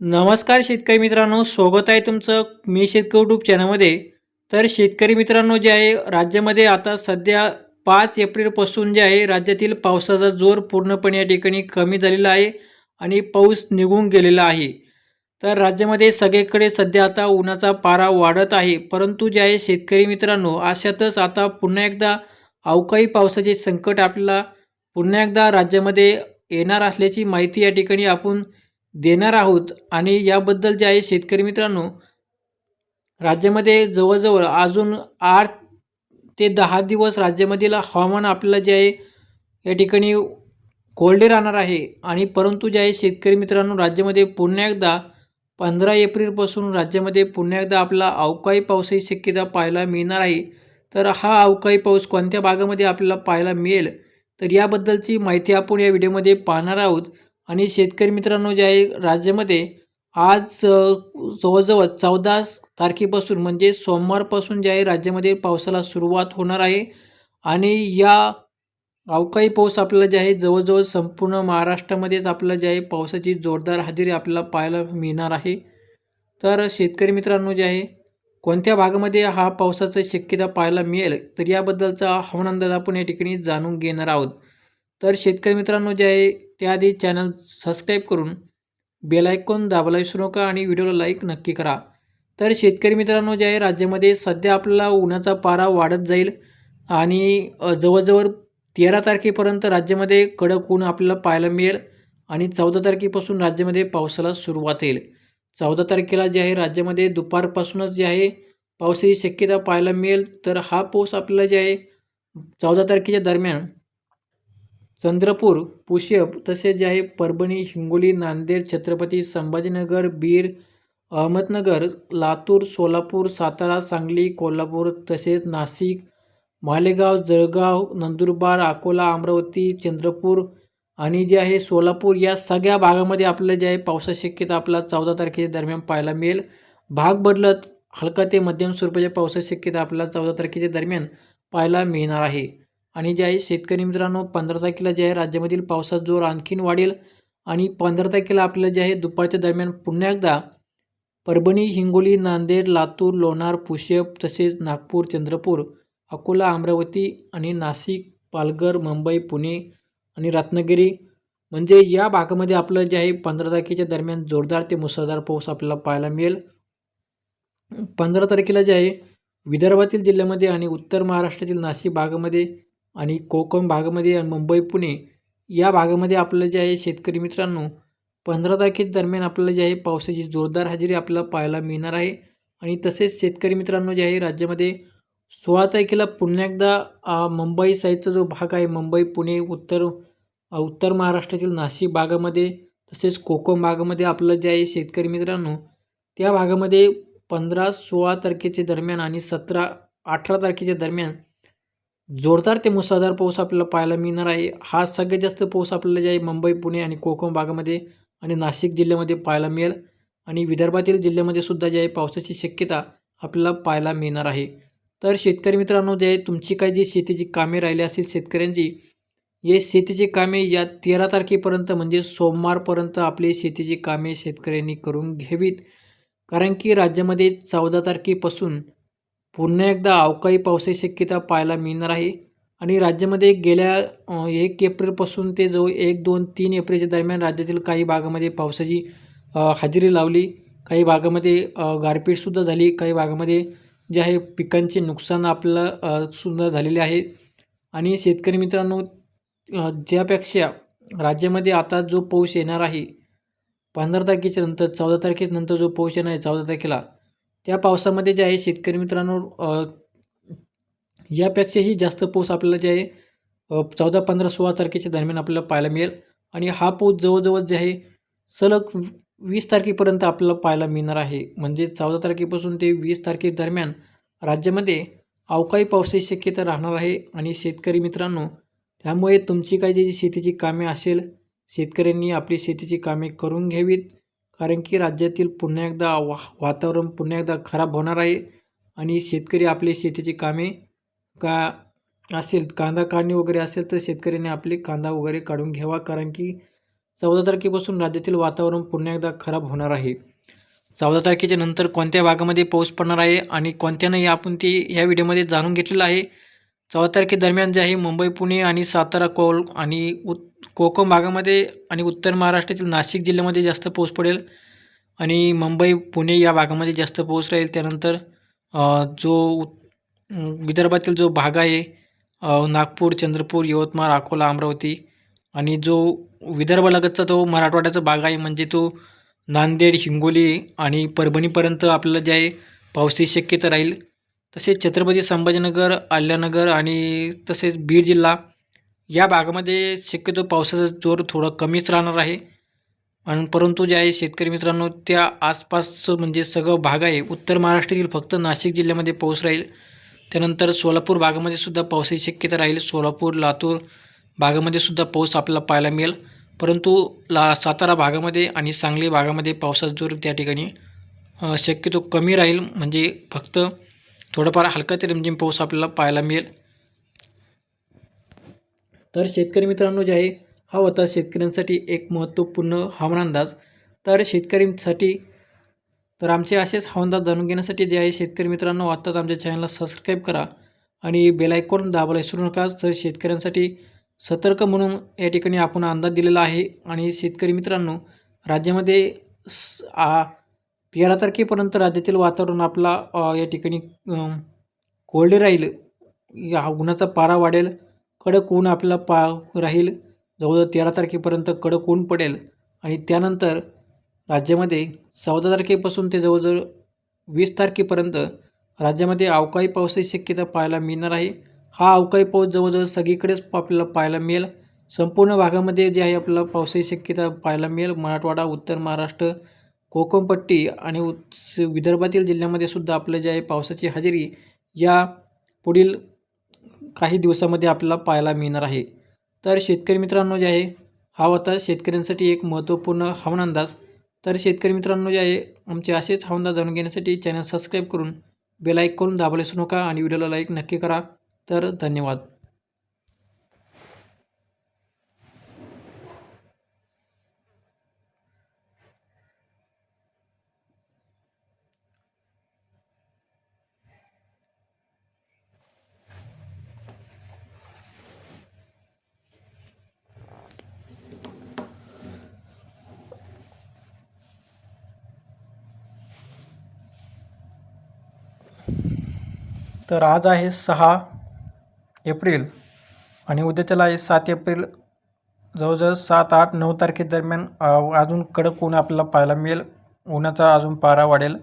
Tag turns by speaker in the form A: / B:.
A: नमस्कार शेतकरी मित्रांनो स्वागत आहे तुमचं मी शेतकरी यूट्यूब चॅनलमध्ये तर शेतकरी मित्रांनो जे आहे राज्यामध्ये आता सध्या पाच एप्रिलपासून जे आहे राज्यातील पावसाचा जोर पूर्णपणे या ठिकाणी कमी झालेला आहे आणि पाऊस निघून गेलेला आहे. तर राज्यामध्ये सगळीकडे सध्या आता उन्हाचा पारा वाढत आहे. परंतु जे आहे शेतकरी मित्रांनो अशातच आता पुन्हा एकदा अवकाळी पावसाचे संकट आपल्याला पुन्हा एकदा राज्यामध्ये येणार असल्याची माहिती या ठिकाणी आपण देणार आहोत आणि याबद्दल जे आहे शेतकरी मित्रांनो राज्यामध्ये जवळजवळ अजून आठ ते दहा दिवस राज्यामधील हवामान आपल्याला जे आहे या ठिकाणी कोरडे राहणार आहे. आणि परंतु जे आहे शेतकरी मित्रांनो राज्यामध्ये पुन्हा एकदा पंधरा एप्रिलपासून राज्यामध्ये पुन्हा एकदा आपला अवकाळी पावसाची शक्यता पाहायला मिळणार आहे. तर हा अवकाळी पाऊस कोणत्या भागामध्ये आपल्याला पाहायला मिळेल? तर याबद्दलची माहिती आपण या व्हिडिओमध्ये पाहणार आहोत. आणि शेतकरी मित्रांनो जे आहे राज्यामध्ये आज जवळजवळ चौदा तारखेपासून म्हणजे सोमवारपासून जे आहे राज्यामध्ये पावसाला सुरुवात होणार आहे. आणि या अवकाळी पाऊस आपल्याला जे आहे जवळजवळ संपूर्ण महाराष्ट्रामध्येच आपल्याला जे आहे पावसाची जोरदार हजेरी आपल्याला पाहायला मिळणार आहे. तर शेतकरी मित्रांनो जे आहे कोणत्या भागामध्ये हा पावसाचं शक्यता पाहायला मिळेल तर याबद्दलचा हवामान अंदाज आपण या ठिकाणी जाणून घेणार आहोत. तर शेतकरी मित्रांनो जे आहे त्याआधी चॅनल सबस्क्राईब करून बेल आयकॉन दाबायला विसरू नका आणि व्हिडिओला लाईक नक्की करा. तर शेतकरी मित्रांनो जे आहे राज्यामध्ये सध्या आपल्याला उन्हाचा पारा वाढत जाईल आणि जवळजवळ तेरा तारखेपर्यंत राज्यामध्ये कडक ऊन आपल्याला पाहायला मिळेल आणि चौदा तारखेपासून राज्यामध्ये पावसाला सुरुवात येईल चौदा तारखेला जे आहे राज्यामध्ये दुपारपासूनच जे आहे पावसाची शक्यता पाहायला मिळेल. तर हा पाऊस आपल्याला जे आहे चौदा तारखेच्या दरम्यान चंद्रपूर पुष्यप तसेच जे आहे परभणी हिंगोली नांदेड छत्रपती संभाजीनगर बीड अहमदनगर लातूर सोलापूर सातारा सांगली कोल्हापूर तसेच नाशिक मालेगाव जळगाव नंदुरबार अकोला अमरावती चंद्रपूर आणि जे आहे सोलापूर या सगळ्या भागामध्ये आपलं जे आहे पावसाची शक्यता आपला चौदा तारखेच्या दरम्यान पाहायला मिळेल. भाग बदलत हलका ते मध्यम स्वरूपाच्या पावसाची शक्यता आपल्याला चौदा तारखेच्या दरम्यान पाहायला मिळणार आहे. आणि जे आहे शेतकरी मित्रांनो पंधरा तारखेला जे आहे राज्यामधील पावसाचा जोर आणखीन वाढेल आणि पंधरा तारखेला आपल्याला जे आहे दुपारच्या दरम्यान पुन्हा एकदा परभणी हिंगोली नांदेड लातूर लोणार पुष्यप तसेच नागपूर चंद्रपूर अकोला अमरावती आणि नाशिक पालघर मुंबई पुणे आणि रत्नागिरी म्हणजे या भागामध्ये आपलं जे आहे पंधरा तारखेच्या दरम्यान जोरदार ते मुसळधार पाऊस आपल्याला पाहायला मिळेल. पंधरा तारखेला जे आहे विदर्भातील जिल्ह्यामध्ये आणि उत्तर महाराष्ट्रातील नाशिक भागामध्ये आणि कोकण भागामध्ये आणि मुंबई पुणे या भागामध्ये आपलं जे आहे शेतकरी मित्रांनो पंधरा तारखे दरम्यान आपल्याला जे आहे पावसाची जोरदार हजेरी आपल्याला पाहायला मिळणार आहे. आणि तसेच शेतकरी मित्रांनो जे आहे राज्यामध्ये सोळा तारखेला पुन्हा एकदा मुंबई साईडचा जो भाग आहे मुंबई पुणे उत्तर उत्तर महाराष्ट्रातील नाशिक भागामध्ये तसेच कोकण भागामध्ये आपलं जे आहे शेतकरी मित्रांनो त्या भागामध्ये पंधरा सोळा तारखेच्या दरम्यान आणि सतरा अठरा तारखेच्या दरम्यान जोरदार ते मुसळधार पाऊस आपल्याला पाहायला मिळणार आहे. हा सगळ्यात जास्त पाऊस आपल्याला जे आहे मुंबई पुणे आणि कोकण भागामध्ये आणि नाशिक जिल्ह्यामध्ये पाहायला मिळेल. आणि विदर्भातील जिल्ह्यामध्ये सुद्धा जे आहे पावसाची शक्यता आपल्याला पाहायला मिळणार आहे. तर शेतकरी मित्रांनो जे आहे तुमची काही जी शेतीची कामे राहिली असतील शेतकऱ्यांची हे शेतीची कामे या तेरा तारखेपर्यंत म्हणजे सोमवारपर्यंत आपली शेतीची कामे शेतकऱ्यांनी करून घ्यावीत. कारण की राज्यामध्ये चौदा तारखेपासून पुन्हा एकदा अवकाळी पावसाची शक्यता पाहायला मिळणार आहे. आणि राज्यामध्ये गेल्या एक एप्रिलपासून ते जवळ एक दोन तीन एप्रिलच्या दरम्यान राज्यातील काही भागामध्ये पावसाची हजेरी लावली. काही भागामध्ये गारपीटसुद्धा झाली. काही भागामध्ये जे आहे पिकांचे नुकसान आपल्याला सुद्धा झालेले आहे. आणि शेतकरी मित्रांनो ज्यापेक्षा राज्यामध्ये आता जो पाऊस येणार आहे पंधरा तारखेच्या नंतर चौदा तारखेनंतर जो पाऊस येणार आहे चौदा तारखेला त्या पावसामध्ये जे आहे शेतकरी मित्रांनो यापेक्षाही जास्त पाऊस आपल्याला जे आहे चौदा पंधरा सोळा तारखेच्या दरम्यान आपल्याला पाहायला मिळेल. आणि हा पाऊस जवळजवळ जे आहे सलग वीस तारखेपर्यंत आपल्याला पाहायला मिळणार आहे. म्हणजे चौदा तारखेपासून ते वीस तारखेदरम्यान राज्यामध्ये अवकाळी पावसाची शक्यता राहणार आहे. आणि शेतकरी मित्रांनो त्यामुळे तुमची काही जी शेतीची कामे असेल शेतकऱ्यांनी आपली शेतीची कामे करून घ्यावीत. कारण की राज्यातील पुन्हा एकदा वा वातावरण पुन्हा एकदा खराब होणार आहे आणि शेतकरी आपले शेतीची कामे का असेल कांदा काढणी वगैरे असेल तर शेतकऱ्यांनी आपले कांदा वगैरे काढून घ्यावा. कारण की चौदा तारखेपासून राज्यातील वातावरण पुन्हा एकदा खराब होणार आहे. चौदा तारखेच्या नंतर कोणत्या भागामध्ये पाऊस पडणार आहे आणि कोणत्या नाही आपण ते ह्या व्हिडिओमध्ये जाणून घेतलेलं आहे. चौदा तारखेदरम्यान जे आहे मुंबई पुणे आणि सातारा कोल आणि उत् कोकण भागामध्ये आणि उत्तर महाराष्ट्रातील नाशिक जिल्ह्यामध्ये जास्त पाऊस पडेल आणि मुंबई पुणे या भागामध्ये जास्त पाऊस राहील. त्यानंतर जो उत- विदर्भातील जो भाग आहे नागपूर चंद्रपूर यवतमाळ अकोला अमरावती आणि जो विदर्भालगतचा तो मराठवाड्याचा भाग आहे म्हणजे तो नांदेड हिंगोली आणि परभणीपर्यंत आपल्याला जे आहे पावसाची शक्यता राहील. तसेच छत्रपती संभाजीनगर आल्यानगर आणि तसेच बीड जिल्हा या भागामध्ये शक्यतो पावसाचा जोर थोडा कमीच राहणार आहे. आणि परंतु जे आहे शेतकरी मित्रांनो त्या आसपासचं म्हणजे सगळं भाग आहे. उत्तर महाराष्ट्रातील फक्त नाशिक जिल्ह्यामध्ये पाऊस राहील. त्यानंतर सोलापूर भागामध्ये सुद्धा पावसाची शक्यता राहील. सोलापूर लातूर भागामध्ये सुद्धा पाऊस आपल्याला पाहायला मिळेल. परंतु ला सातारा भागामध्ये आणि सांगली भागामध्ये पावसाचा जोर त्या ठिकाणी शक्यतो कमी राहील. म्हणजे फक्त थोडंफार हलका ते रिमझिम पाऊस आपल्याला पाहायला मिळेल. तर शेतकरी मित्रांनो जे आहे हा होता शेतकऱ्यांसाठी एक महत्त्वपूर्ण हवामान अंदाज तर शेतकऱ्यांसाठी तर आमचे असेच हवामान जाणून घेण्यासाठी जे आहे शेतकरी मित्रांनो आत्ताच आमच्या चॅनलला सबस्क्राईब करा आणि बेलायकॉन दाबायला विसरू नका. तर शेतकऱ्यांसाठी सतर्क म्हणून या ठिकाणी आपण अंदाज दिलेला आहे. आणि शेतकरी मित्रांनो राज्यामध्ये स- आ तेरा तारखेपर्यंत राज्यातील वातावरण आपला या ठिकाणी कोरडे राहील. या उन्हाचा पारा वाढेल. कडक ऊन आपल्याला पा राहील. जवळजवळ तेरा तारखेपर्यंत कडक ऊन पडेल. आणि त्यानंतर राज्यामध्ये चौदा तारखेपासून ते जवळजवळ वीस तारखेपर्यंत राज्यामध्ये अवकाळी पावसाची शक्यता पाहायला मिळणार आहे. हा अवकाळी पाऊस जवळजवळ सगळीकडेच आपल्याला पाहायला मिळेल. संपूर्ण भागामध्ये जे आहे आपल्याला पावसाची शक्यता पाहायला मिळेल. मराठवाडा उत्तर महाराष्ट्र कोकणपट्टी आणि उत विदर्भातील जिल्ह्यामध्ये सुद्धा आपलं जे आहे पावसाची हजेरी या पुढील काही दिवसामध्ये आपल्याला पाहायला मिळणार आहे. तर शेतकरी मित्रांनो जे आहे हा होता शेतकऱ्यांसाठी एक महत्त्वपूर्ण हवामान अंदाज तर शेतकरी मित्रांनो जे आहे आमचे असेच हवामान अंदाज जाणून घेण्यासाठी चॅनल सबस्क्राईब करून बेलाईक करून दाबायला विसरू नका आणि व्हिडिओला लाईक नक्की करा. तर धन्यवाद. तर आज आहे सहा एप्रिल आणि उद्याच्याला आहे सात एप्रिल. जवळजवळ सात आठ नऊ तारखेदरम्यान अजून कडक ऊन आपल्याला पाहायला मिळेल. उन्हाचा अजून पारा वाढेल.